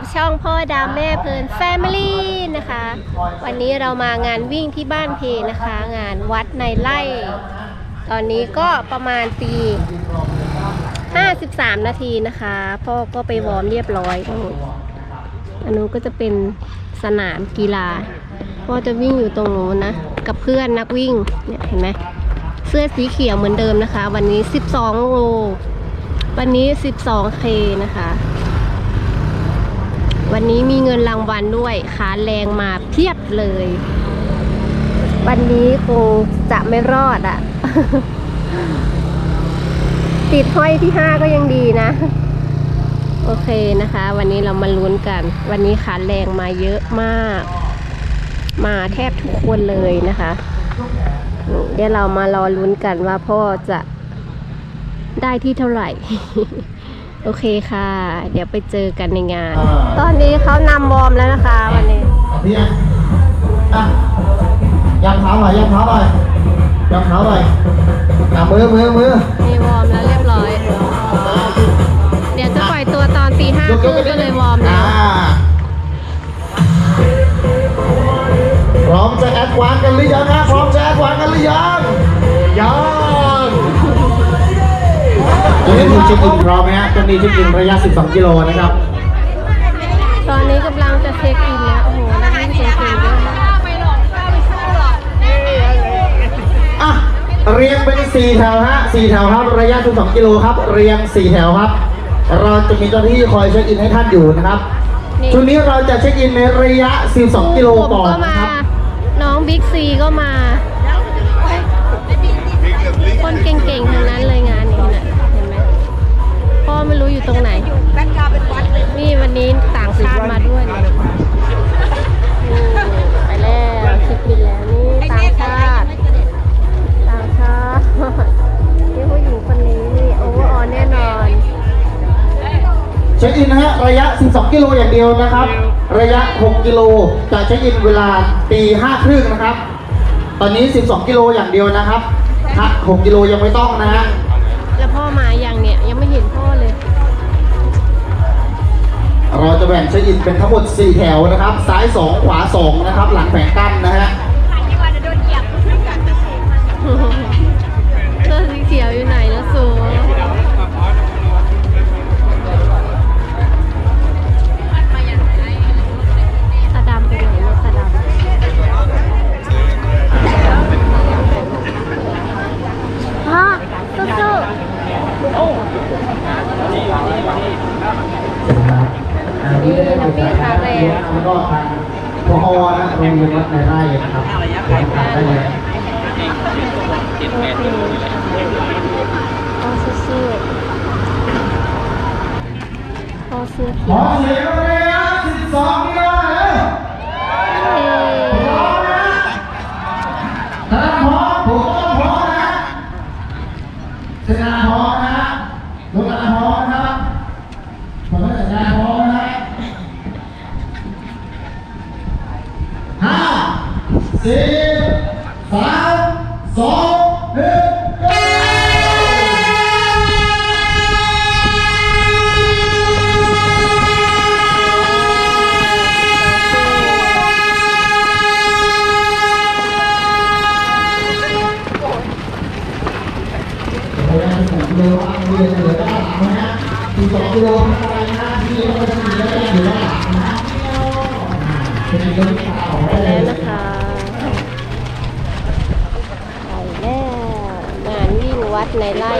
กับช่องพ่อดามแม่เพลินแฟมิลี่นะคะ วันนี้เรามางานวิ่งที่บ้านเพนะคะ งานวัดในไร่ ตอนนี้ก็ประมาณตี53 นาทีนะคะ พ่อก็ไปวอร์มเรียบร้อยอันนู้นก็จะเป็นสนามกีฬา พ่อจะวิ่งอยู่ตรงโน้นนะ กับเพื่อนนักวิ่งเนี่ยเห็นไหมเสื้อสีเขียวเหมือนเดิมนะคะ วันนี้ 12 โล วันนี้ 12K นะคะ วันนี้มีเงินรางวัลด้วยขาแรงมาเพียบเลย วันนี้คงจะไม่รอดอะ่ะ ติดห้อยที่ห้าก็ยังดีนะ โอเคนะคะ วันนี้เรามาลุ้นกัน วันนี้ขาแรงมาเยอะมาก มาแทบทุกคนเลยนะคะ เดี๋ยวเรามารอลุ้นกันว่าพ่อจะได้ที่เท่าไหร่ โอเคค่ะ เดี๋ยวไปเจอกันในงาน ตอนนี้เขานำวอร์มแล้วนะคะวันนี้พี่อะอะยันเท้าหน่อยยันเท้าหน่อยยันเท้าหน่อยอะมือมือมือมีวอร์มแล้วเรียบร้อย เดี๋ยวจะปล่อยตัวตอนตีห้าครึ่งก็เลยวอร์มแล้วอ่าพร้อมจะแอดวานซ์กันหรือยังฮะพร้อ นี้คือเช็คอินพร้อมไหมฮะตัวนี้เช็คอินระยะ 12 กิโลนะครับ ตอนนี้กำลังจะเช็คอินแล้ว โอ้โหนักวิ่งเก่งๆเยอะมากอะเรียงเป็นสี่แถวฮะสี่แถวครับ ระยะ 12 กิโลครับ เรียงสี่แถวครับ เราจะมีเจ้าหน้าที่คอยเช็คอินให้ท่านอยู่นะครับนี่ชุดนี้เราจะเช็คอินในระยะ 12 กิโลผมก่อนก็นะมาครับ น้องบิ๊กซีก็มา 12 กิโลอย่างเดียวนะครับ ระยะ 6 กิโลจะเช็คอินเวลาตี5ครึ่งนะครับ ตอนนี้ 12 กิโลอย่างเดียวนะครับฮะ6กิโลยังไม่ต้องนะฮะแล้วพ่อมาอย่างเนี่ยยังไม่เห็นพ่อเลย เราจะแบ่งเช็คอินเป็นทั้งหมด 4 แถวนะครับ ซ้าย 2 ขวา 2 นะครับ หลังแผงกั้นนะฮะ ชนะพร้อมนะลูกหลานพร้อมนะครับผมก็จะชนะพร้อมนะห้าสี่สามสองหนึ่ง พยายามสิบกิโลครับเรียนเหลือด้านหลังนะฮะสิบสองกิโลไม่เป็นไรนะที่เราจะมีแล้วยังอยู่ด้านหลังนะฮะเป็นเรื่องข่าว ไป ได้เล แล้ว ย นะคะไปแล้วงาน วิ่งวัดในไร่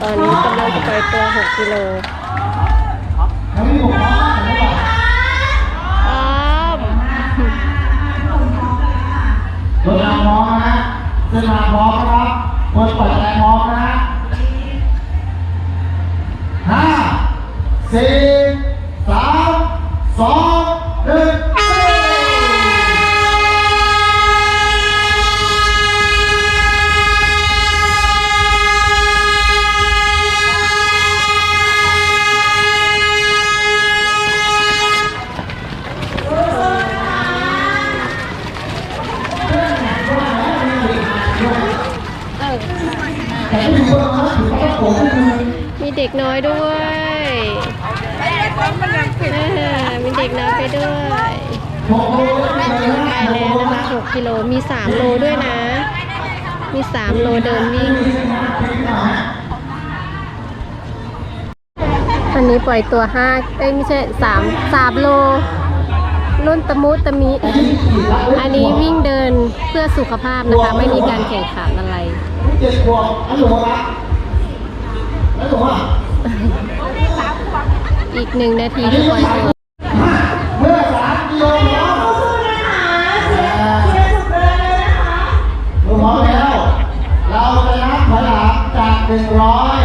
ตอนนี้กำลังจะไปตัว 6 กิโลแล้วมีผมว่าผมว่าอ้อมรถทางพร้อมนะฮะเส้นทางพร้อมนะครับคนปล่อยแรงพร้อมนะฮะห้าสี่สามสองหนึ่ง เออ แต่ไม่มีคนมาถือว่าผมคือ มีเด็ กน้อยด้วยมีเด็กน้อยไปด้วยหกโลไปแล้วนะคะ6กิโลมี 3 โลด้วยนะ มี 3 โลเดินวิ่งอันนี้ปล่อยตัว5เอ้ยไม่ใช่3 3โลรุ่นตะมุตะมิ อันนี้วิ่งเดินเพื่อสุขภาพนะคะ ไม่มีการแข่งขันอะไรเจ็ดขวบ อันหลวงละอันหลวงอะอีกหนึ่งนาทีที่ปล่อยตัวเมื่อสามกิโลเนาะพร้อมแล้ว เราจะนับถอยหลังจากหนึ่งร้อย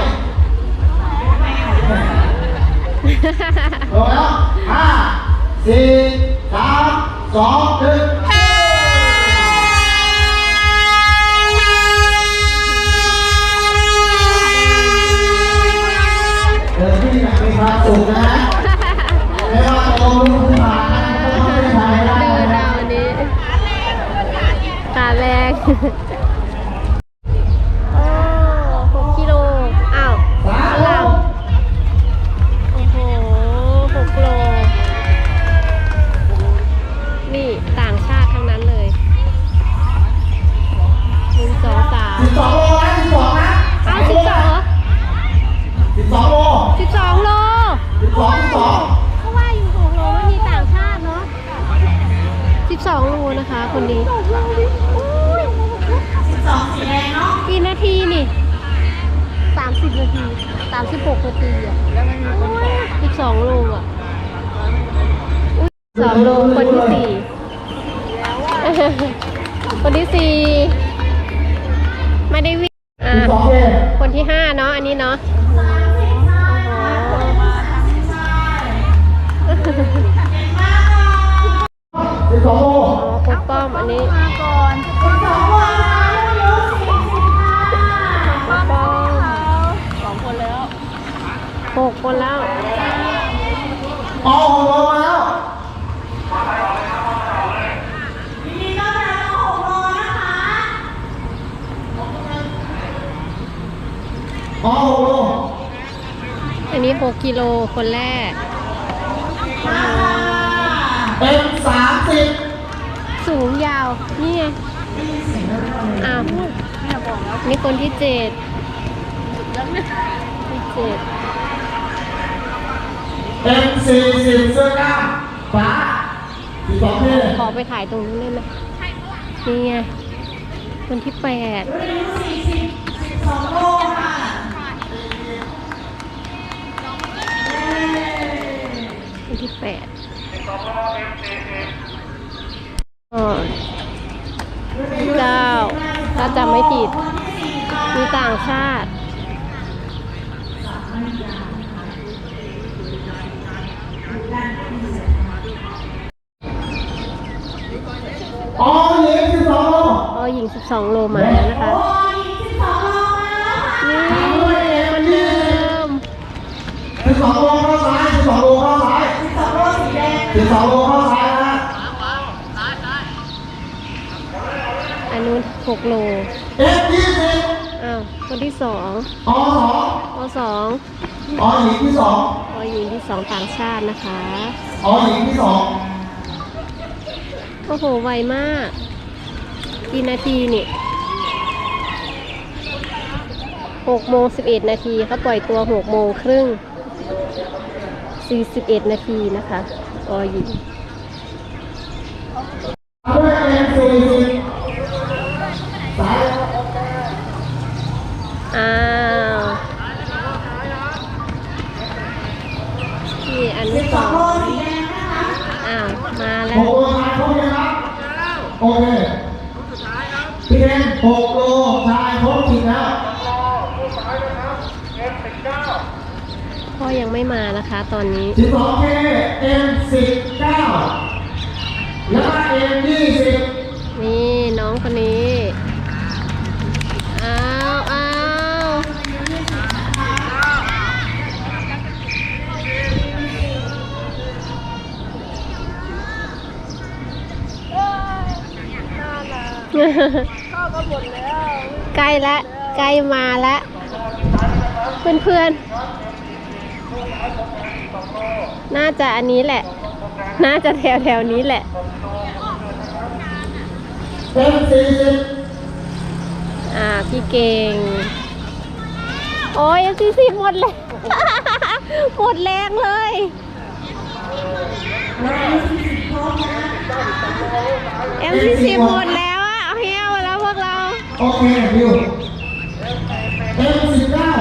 ลงแล้วห้าสี่สามสองหนึ่ง สองโลอ๋อปป้อมอันนี้ปกป้อมสองคนแล้วหกคนแล้วอ๋อหกโลมาแล้วอ๋อหกโลอันนี้หกกิโลคนแรก เป็นสามสิบสูงยาว นี่ไงอ้าวนี่คนที่เจ็ดที่เจ็ดเป็นสี่สิบเสื้อกล้ามฟ้าสิบสองเท่ขอไปถ่ายตรงนู้นได้ไหมนี่ไงคนที่แปดคนที่แปดอ๋อ เก้าถ้าจำไม่ผิด มีต่างชาติ อ๋อเหลือสิบสองโลอ๋อหญิง12โลมาแล้วนะคะ นี่คนเดิม สิบสองโลเข้าซ้ายสิบสองโลเข้าซ้ายสิบสองโลสีแดงสิบสองโลเข้าซ้ายนะ อันนู้น6โล เอฟยี่สิบ อ้าว คนที่ สองอ๋อสองอสองอ๋อหญิงที่สองอหญิงที่สองต่างชาตินะคะ อ๋อหญิงที่สองโอ้โห ไวมาก กี่นาทีนี่6โมง11นาทีเขาปล่อยตัว6โมงครึ่ง41นาทีนะคะอหญิง ด้วยเอ็มสี่สิบสาย อ้าวพี่อนุสรณ์อ้าว มาแล้ ห ว กโลชายครบยังครับโอเคพี่เคนหกโลชายครบจริงแล้ว พ่อยังไม่มานะคะตอนนี้สิบสองเคเอ็มสิบเก้าแล้วก็เอ็มยี่สิบนี่น้องคนนี้ อ้าวอ้าวใกล้แล้ว ใกล้มาแล้วเพื่อนๆ น่าจะอันนี้แหละ น่าจะแถวแถวๆนี้แหละเอ็มสี่สิบอ่าพี่เก่ง โอ้ยเอ็มซีซีหมดเลยหมดแรงเลยเอ็มซีซีหมดแล้วอะเอาเฮียวแล้วพวกเรา โอเคดิวเอ็มสิบเก้า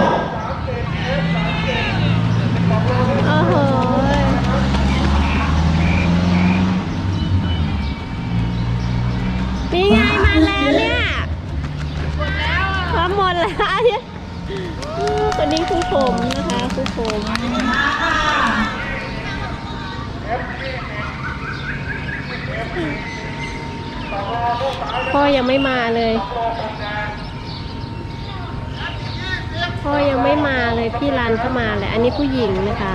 โหนี่ไงมาแล้วเนี่ยหมดแล้วอะหมดแล้วเนี่ยคนนี้คือผมนะคะคือผมพ่อยังไม่มาเลย พ่อยังไม่มาเลยพี่รันเข้ามาแหละอันนี้ผู้หญิงนะคะ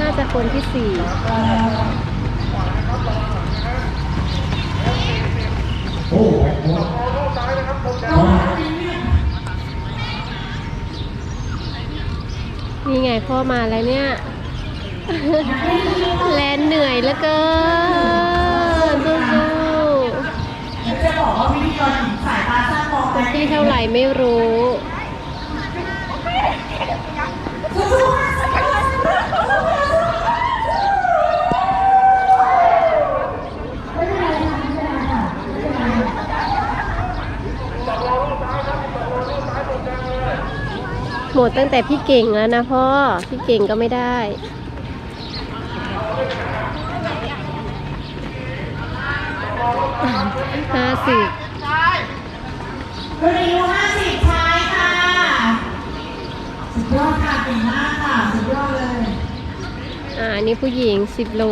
น่าจะคนที่สี่โอ้โหนี่ไงพ่อมาแล้วเนี่ย แลนเหนื่อยเหลือเกินสู้จะบอกว่าพิธีกรหญิงสายตาสั้นมองไปๆที่เท่าไหร่ไม่รู้ หมดตั้งแต่พี่เก่งแล้วนะพ่อ พี่เก่งก็ไม่ได้ห้าสิบคุณอายุ50ชายค่ะ สุดยอดค่ะเก่งมากค่ะ สุดยอดเลย อ่านนี้ผู้หญิงสิบโล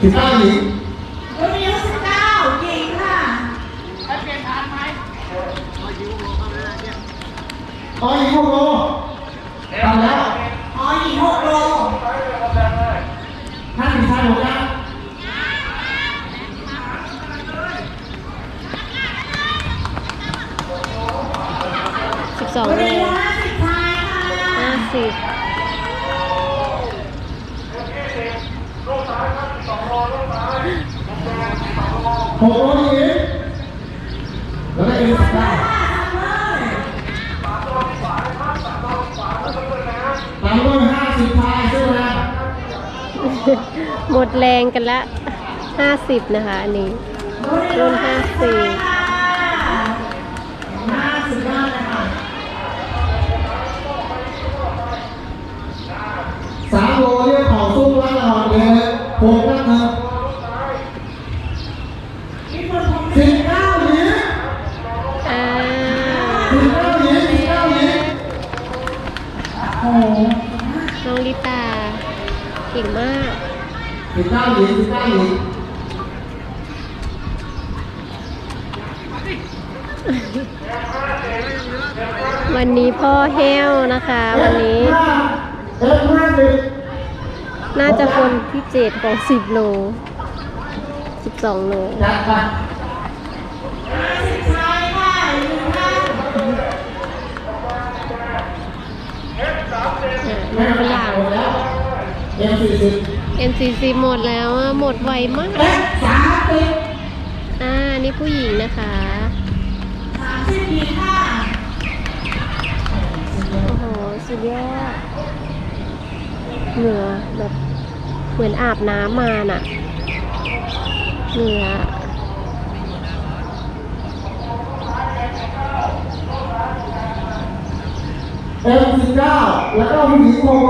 สิบเก้าหญิง คุณอายุ19หญิงค่ะ อ๋อหญิงหกโลทำแล้วอ๋อหญิง6โลห้าสิบชายหมดแล้วสิบสองคุณโลอายุ50ชายค่ะห้าสิบหกโลหญิงแล้วก็เอ็มสิบเก้าตามด้วยห้าสิบชายใช่ไหม หมดแรงกันละห้าสิบนะคะ อันนี้รุ่นห้าสิบ50ได้เลยค่ะสามโลเรียกของซุ้มล่างหอดเลยหกนั่นะพี่คนผมสิบเก้าหญิงอ่าสิบเก้าหญิงสิบเก้าหญิงโอ้โหน้องลิตา ก่งมากสิบเก้าหญิงสิบเก้าหญิงวันนี้พ่อแห้วนะคะ วันนี้เอ็มห้าสิบน่าจะคนที่เจ็ดของสิบโลสิบสองโลจัดไป50ชายค่ะ N40 หมดแล้วหมดไวมากอ่านี่ผู้หญิงนะคะโอ้โหสุดยอดเหนือแบบเหมือนอาบน้ำมาน่ะเหนือเอ็มสิบเก้าแล้วก็มีโคโ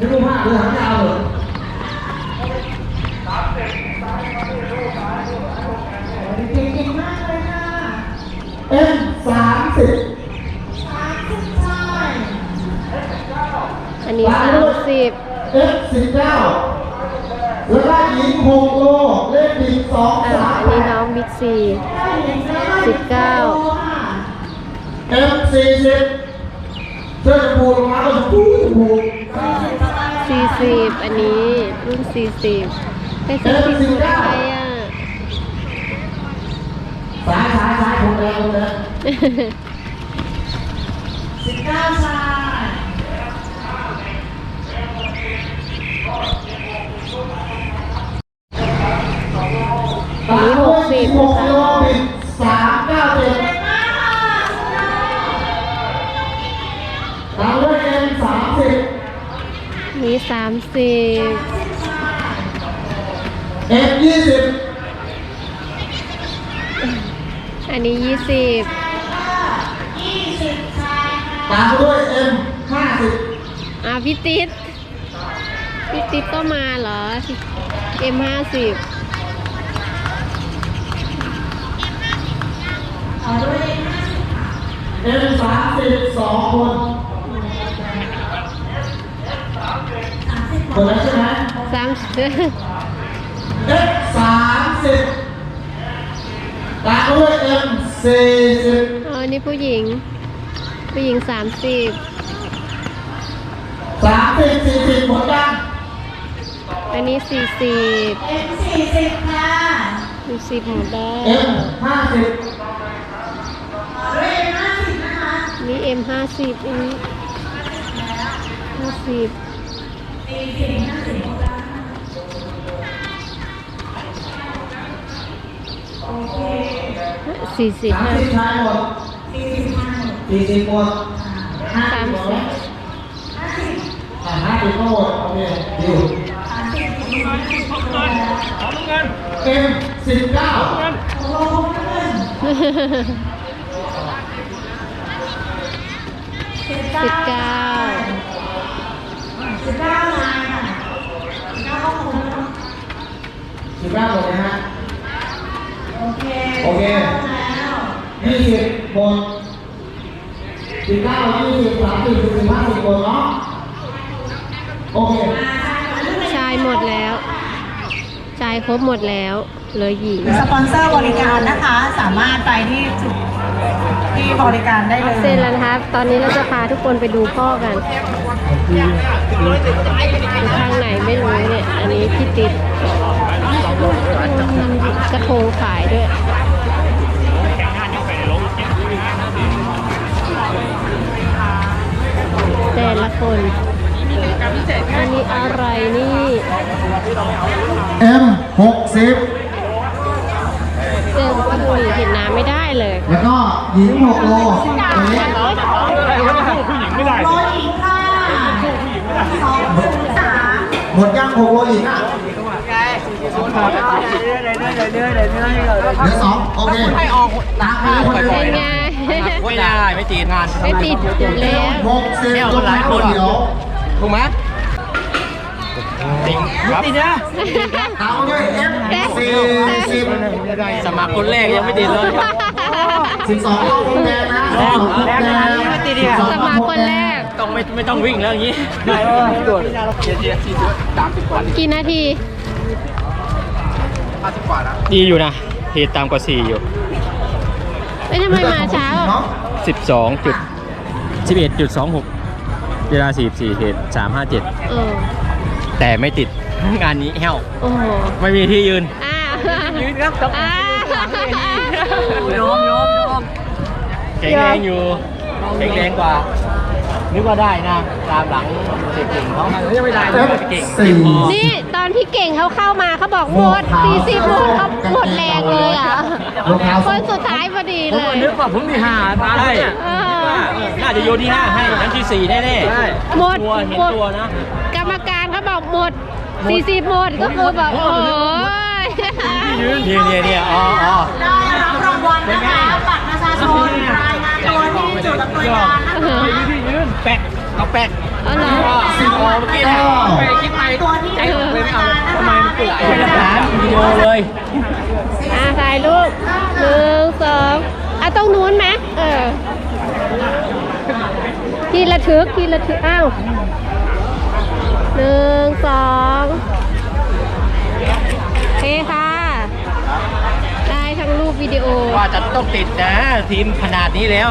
ดูภาพดูหางยาวเลยเก่งมากเลยค่ะเอ็มสามสิบ30ชายอันนี้สามสิบเอ็มสิบเก้าแล้วก็หญิงหกโลเลขบิดสองอ่าสามอันนี้น้องบิ๊กซีสิบเก้าเอ็มสี่สิบ เสื้อชมพูรองเท้าชมพูชมพูสี่สิบอันนี้รุ่นสี่สิบไปสี่สิบหมดไปอะสายสายสายผมแดงผมแดงสิบเก้าชายอันนี้หกสิบหนะกคะ มีสามสิบเอ็มยี่สิบอันนี้ยี่สิบยี่สิบชายค่ะตามด้วยเอ็มห้าสิบอ่าพี่ติ๊ดพี่ติ๊ดก็มาเหรอเอ็มห้าสิบต่อด้วยเอ็มสามสิบสองคน หมดแล้วใช่ไหมสามสิบเอ็มสามสิบตามด้วยเอ็มสี่สิบอ๋ออันนี้ผู้หญิง ผู้หญิงสามสิบสามสิบสี่สิบหมดยังอันนี้สี่สิบเอ็มสี่สิบค่ะสี่สิบหมดแล้เอ็วมห้าสิบต่อด้วยเอ็มห้าสิบนะคะนี่เอ็มห้าสิบอันนี้ห้าสิบ สี่สิบห้าสิบหมดแล้วโอเค สี่สิบ สาม ห้า สิบชายหมด สี่สิบห้าหมด สี่สิบหมดห้า สาม สิบหม สิ ด บ ห้าสิบ อ่าห้าสิบก็หมดโอเคดิว สามสิบสี่สิบห้าสิบหมดแล้ว เอ็มสิบเก้า โอ้โหขึ้นสิบเก้า สิบเก้าสิบเก้าลายค่ะสิบเก้าก็คงแล้วสิบเก้าหมดนะฮะ โอเคโอเคแล้วยี่สิบหมดสิบเก้ายี่สิบสามสิบสี่สิบห้าสิบหมดเนาะ โอเคชายหมดแล้ว ชายครบหมดแล้วเหลือหญิง สปอนเซอร์บริการนะคะ สามารถไปที่จุดที่บริการได้เลยเสร็จแล้วนะครับ ตอนนี้เราจะพาทุกคนไปดูพ่อกัน อยู่ทางไหนไม่รู้เนี่ย อันนี้พี่ติดกระทงขายด้วยแต่ละคนอันนี้อะไรนี่เอ็มหกสิบเจอคนหนีเห็นน้ำไม่ได้เลย แล้วก็หญิงหกโลอันนี้โรยหญิงค่ะสองศูนย์สาม หมดยังหกโลหญิงอะเหลือสองโอเคตามไปคนเดียวเป็นไงไม่ได้ไม่ตีงานไม่ติดแล้วหกสิบลงมาคนเดียวถูกไหมติงครับติดนะตาด้วยเอ็มสี่สิบสมัครคนแรกยังไม่ติดเลยสิบสองรอบพรมแดงนะสิบสองรอบพรมแดงสมัครคนแรกต้อง ไม่ไม่ต้องวิ่งแล้วอย่างนี้ได้ตรวจเจ็ดเจ็ดสี่สิบสามสิบกว่ากี่นาทีดีอยู่นะเหตุตามกว่าสี่อยู่เอ้ยทำไมมาช้าอะเนาะสิบสองจุดสิบเอ็ดจุดสองหกเวลาสี่สี่เหตุสามห้าเจ็ดเออแต่ไม่ติดงานนี้แห้วโอ้โหไม่มีที่ยืนอ้าวยืนครับต้องอ้าวยอมยอมยอมแข็งแรงอยู่แข็งแรงกว่า นึกว่าได้นะ ตามหลังเก่งๆเขายังไม่ได้เลยเก่งสี่ นี่ตอนพี่เก่งเขาเข้ามาเขาบอกหมด40หมดเขาหมดแรงเลยอะรองเท้า คนสุดท้ายพอดีผมเลก็ยนึกว่าผมที่ห้าตามเนี่ยเออน่าจะโยนที่ห้าให้ทั้งที่สี่แน่ๆหมดตัวเห็นหมด ตัวนะ กรรมการเขาบอกหมด 40หมดก็คือแบบโอ้ยยืนเนี่ยเนี่ยเนี่ยอ๋ออ๋อ ได้รับรางวัลนะคะบัตรประชาชนรายงาน ตัวที่จุดอำนวยการนยืนแปะเอาแปะเอเหรอสิบโมเมื่อกี้นะไปคิดไปตัวที่จุดอำนวยการนะคะทำไมมันเกิดอะไรหลักฐานวิดีโอเลยอ่าถ่ายรูปหนึ่งสองอะต้องนู้นไหมเออทีละทึกทีละทึกอ้าวหนึ่งสองโอเคค่ะ ได้ทั้งรูปวิดีโอ ว่าจะต้องติดนะทีมขนาดนี้แล้ว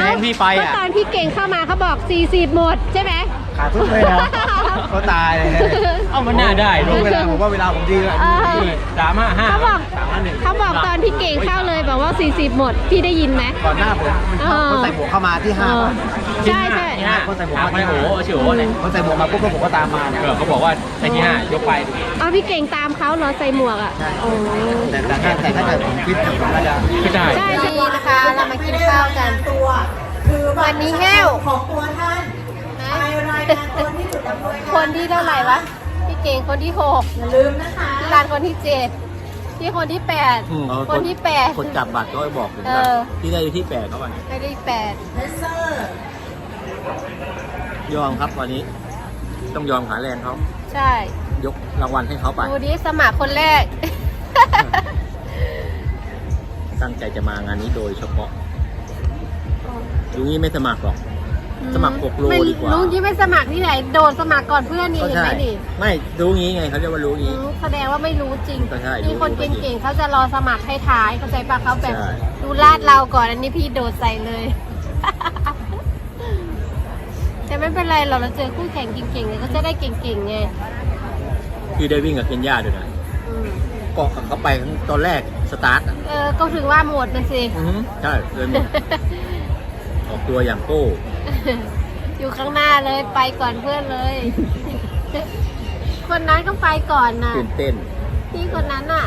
แซงพี่ไปก็อะตอนพี่เก่งเข้ามาเขาบอก 40 หมดใช่ไหม ขาดทุกเลยนะ ก็ตายเลยเอ้ามันน่าได้รู้เวลาผมว่าเวลาผมดีแล้วเออ สามห้าห้าเขาบอกสามห้าหนึ่งเขาบอกตอนพี่เก่งเข้าเลยบอกว่า 40 หมด พี่ได้ยินไหม ก่อนหน้าผมเออ คนใส่หมวกเข้ามาที่ห้าเออป่ะใช่ใช่ ที่ห้าคนใส่หมวกถามไปโอ้โหชื่อโอ้เนี่ยคนใส่หมวกมาปุ๊บแล้วผมก็ตามมาเนี่ยเออเขาบอกว่าในที่ห้ายกไป เอาพี่เก่งตามเขาเหรอใส่หมวกอะโอ้แต่แต่ถ้าแต่ถ้าเกิดผมคิดผมน่าจะไม่ได้ ใช่ใช่นะคะ เรามากินข้าวกัน ตัว คือบัตรวันนี้แห้วของตัวท่านไป รายงานตัวที่จุดอำนวยการคนที่เท่าไหร่วะ พี่เก่งคนที่หกอย่าลืมนะคะพี่รานคนที่เจ็ดพี่คนที่แปดอืมคนที่แปด คนจับบัตรก็บอกถึงเออ ที่ได้ที่แปดเขาวันไม่ได้แปดเลเซอร์ยอมครับวันนี้ ต้องยอมขาแรงเขาใช่ยกรางวัลให้เขาไป ดูดิสมัครคนแรก ตั้งใจจะมางานนี้โดยเฉพาะลุงนี้ไม่สมัครหรอก สมัครหกโลไม่ดีกว่าลุงยี่ไม่สมัครที่ไหนโดนสมัครก่อนเพื่อนนี่ก็เห็นใช่ไหมนี่ไม่รู้งี้ไงเขาเรียกว่ารู้อืงี้มแสดงว่าไม่รู้จริงก็ใช่มีคนรู้ไม่จริเก่งงๆเขาจะรอสมัครให้ท้ายเข้าใจปะเขาแบบใช่ ดูลาดเราก่อนอันนี้พี่โดดใส่เลย แต่ไม่เป็นไรเราเราเจอคู่แข่งเก่งๆเนี่ยก็จะได้เก่งๆไงคือได้วิ่งกับเคนยาด้วยนะอืมเกาะกับเขาไปตอนแรกสตาร์ทอะเออก็ถึงว่าหมดนะสิ อือฮึใช่เลยหมด ออกตัวอย่างโก้ อยู่ข้างหน้าเลยไปก่อนเพื่อนเลย คนนั้นก็ไปก่อนน่ะตื่นเต้น พี่คนนั้นน่ะ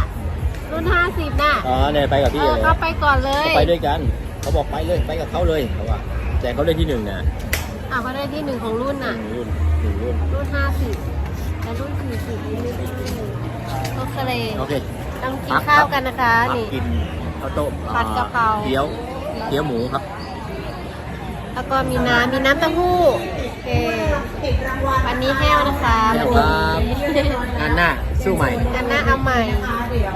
รุ่นห้าสิบน่ะอ๋อเนี่ยไปกับเอพี่อเลยเขาไปก่อนเลยเขาไปด้วยกัน เขาบอกไปเลยไปกับเขาเลยเขาว่าแต่เขาได้ที่หนึ่งนะอะเขาได้ที่หนึ่งของรุ่นหนึ่น่ะงรุ่นหนึ่งรุ่น รุ่นห้าสิบแต่รุ่นสี่สิบนี่ไม่ได้โอเคเลยโอเคต้องกินข้าวกันนะคะ พักนี่ กินข้าวต้มผัดกะเพรา เกี๊ยว เกี๊ยวหมูครับ แล้วก็มีน้ำมีน้ำเต้าหู้โอเคติดรางวัลวันนี้แห้วนะคะแห้ววันครับนี้งานหน้าสู้ใหม่อันหน้าเอาใหม่นะคะเดี๋ยว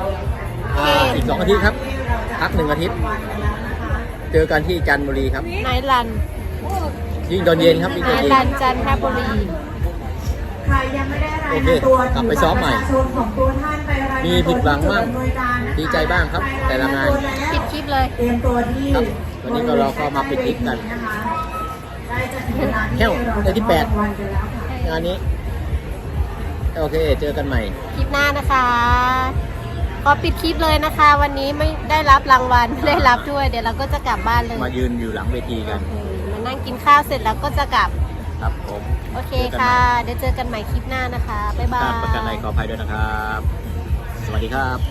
อ่าอีกสองอาทิตย์ครับ พักหนึ่งอาทิตย์ เจอกันที่จันทบุรีครับไนท์รันยิ่งตอนเย็นครับยิ่งไนตอนท์เย็รันนจันทบุรี ใครยังไม่ได้รายโอเคงานตัวกลับไปซ้อมใหม่บัตรประชาชนของตัวท่านไปรายงานมีผิดหวังบ้างตัวที่จุอำนวยการนะคะดีใจบ้างครับแต่ละงานปิดคลิปเลย เตรียมตัวที่ครับวันนี้ก็เราก็มาปิดคลิปกันนะคะใกล้จะถึงเวลาที่ แห้วเราได้ที่แปดจะมอบรางวัลกันแล้วค่ะงานนี้ โอเค เจอกันใหม่ คลิปหน้านะคะ ขอปิดคลิปเลยนะคะ วันนี้ไม่ได้รับรางวัลไม่ได้รับด้วย เดี๋ยวเราก็จะกลับบ้านเลย มายืนอยู่หลังเวทีกันเออมานั่งกินข้าวเสร็จแล้วก็จะกลับ ครับผม โอเคค่ะ เดี๋ยวเจอกันใหม่คลิปหน้านะคะ บ๊ายบาครับยประกันในขออภัยด้วยนะครับ สวัสดีครับ